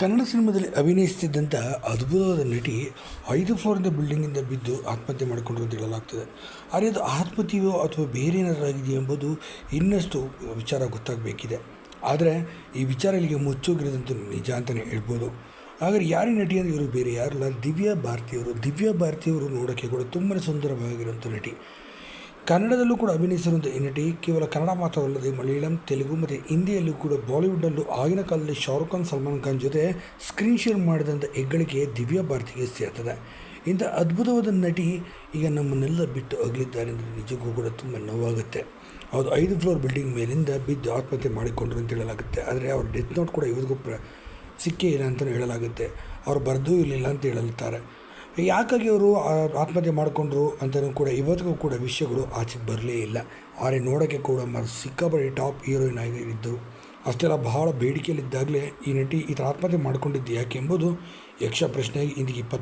ಕನ್ನಡ ಸಿನಿಮಾದಲ್ಲಿ ಅಭಿನಯಿಸುತ್ತಿದ್ದಂಥ ಅದ್ಭುತವಾದ ನಟಿ ಐದು ಫ್ಲೋರಿಂದ ಬಿಲ್ಡಿಂಗಿಂದ ಬಿದ್ದು ಆತ್ಮಹತ್ಯೆ ಮಾಡಿಕೊಂಡು ಅಂತ ಹೇಳಲಾಗ್ತದೆ. ಆದರೆ ಅದು ಆತ್ಮಹತ್ಯೆಯೋ ಅಥವಾ ಬೇರೆ ಏನಾದರೂ ಆಗಿದೆಯೋ ಎಂಬುದು ಇನ್ನಷ್ಟು ವಿಚಾರ ಗೊತ್ತಾಗಬೇಕಿದೆ. ಆದರೆ ಈ ವಿಚಾರ ಇಲ್ಲಿಗೆ ಮುಚ್ಚೋಗಿರೋದಂತೂ ನಿಜ ಅಂತಲೇ ಹೇಳ್ಬೋದು. ಆದರೆ ಯಾರೇ ನಟಿ ಅಂದರೆ ಇವರು ಬೇರೆ, ಯಾರಲ್ಲ, ದಿವ್ಯಾ ಭಾರತಿಯವರು ದಿವ್ಯಾ ಭಾರತಿಯವರು ನೋಡೋಕ್ಕೆ ಕೂಡ ತುಂಬಾ ಸುಂದರವಾಗಿರುವಂಥ ನಟಿ. ಕನ್ನಡದಲ್ಲೂ ಕೂಡ ಅಭಿನಯಿಸಿರುವಂಥ ಈ ನಟಿ ಕೇವಲ ಕನ್ನಡ ಮಾತ್ರವಲ್ಲದೆ ಮಲಯಾಳಂ, ತೆಲುಗು ಮತ್ತು ಹಿಂದಿಯಲ್ಲೂ ಕೂಡ ಬಾಲಿವುಡ್ನಲ್ಲೂ ಆಗಿನ ಕಾಲದಲ್ಲಿ ಶಾರುಖ್ ಖಾನ್, ಸಲ್ಮಾನ್ ಖಾನ್ ಜೊತೆ ಸ್ಕ್ರೀನ್ ಶೇರ್ ಮಾಡಿದಂಥ ಹೆಗ್ಗಳಿಕೆ ದಿವ್ಯಾ ಭಾರತಿಗೆ ಸೇರ್ತದೆ ಇಂಥ ಅದ್ಭುತವಾದ ನಟಿ ಈಗ ನಮ್ಮನ್ನೆಲ್ಲ ಬಿಟ್ಟು ಅಗಲಿದ್ದಾರೆ ಅಂದರೆ ನಿಜಕ್ಕೂ ಕೂಡ ತುಂಬ ನೋವಾಗುತ್ತೆ. ಅವರು ಐದು ಫ್ಲೋರ್ ಬಿಲ್ಡಿಂಗ್ ಮೇಲಿಂದ ಬಿದ್ದು ಆತ್ಮಹತ್ಯೆ ಮಾಡಿಕೊಂಡ್ರು ಅಂತ ಹೇಳಲಾಗುತ್ತೆ. ಆದರೆ ಅವ್ರ ಡೆತ್ ನೋಟ್ ಕೂಡ ಇವತ್ತಿಗೂ ಪ್ರ ಸಿಕ್ಕೇ ಇಲ್ಲ ಅಂತಲೂ ಹೇಳಲಾಗುತ್ತೆ. ಅವ್ರು ಬರೆದೂ ಇರಲಿಲ್ಲ ಅಂತ ಹೇಳುತ್ತಾರೆ ಯಾಕಾಗಿ ಅವರು ಆತ್ಮಹತ್ಯೆ ಮಾಡಿಕೊಂಡ್ರು ಅಂತಲೂ ಕೂಡ ಇವತ್ತಿಗೂ ಕೂಡ ವಿಷಯಗಳು ಆಚೆಗೆ ಬರಲೇ ಇಲ್ಲ. ಆದರೆ ನೋಡೋಕ್ಕೆ ಕೂಡ ಮ ಸಿಕ್ಕಾಪಟ್ಟೆ ಟಾಪ್ ಹೀರೋಯಿನ್ ಆಗಿ ಇದ್ದರು ಅಷ್ಟೆಲ್ಲ ಬಹಳ ಬೇಡಿಕೆಯಲ್ಲಿದ್ದಾಗಲೇ ಈ ನಟಿ ಈ ಥರ ಆತ್ಮಹತ್ಯೆ ಮಾಡಿಕೊಂಡಿದ್ದು ಯಾಕೆ ಎಂಬುದು ಯಕ್ಷ ಪ್ರಶ್ನೆಗೆ ಇಂದಿಗೆ ಇಪ್ಪತ್ತು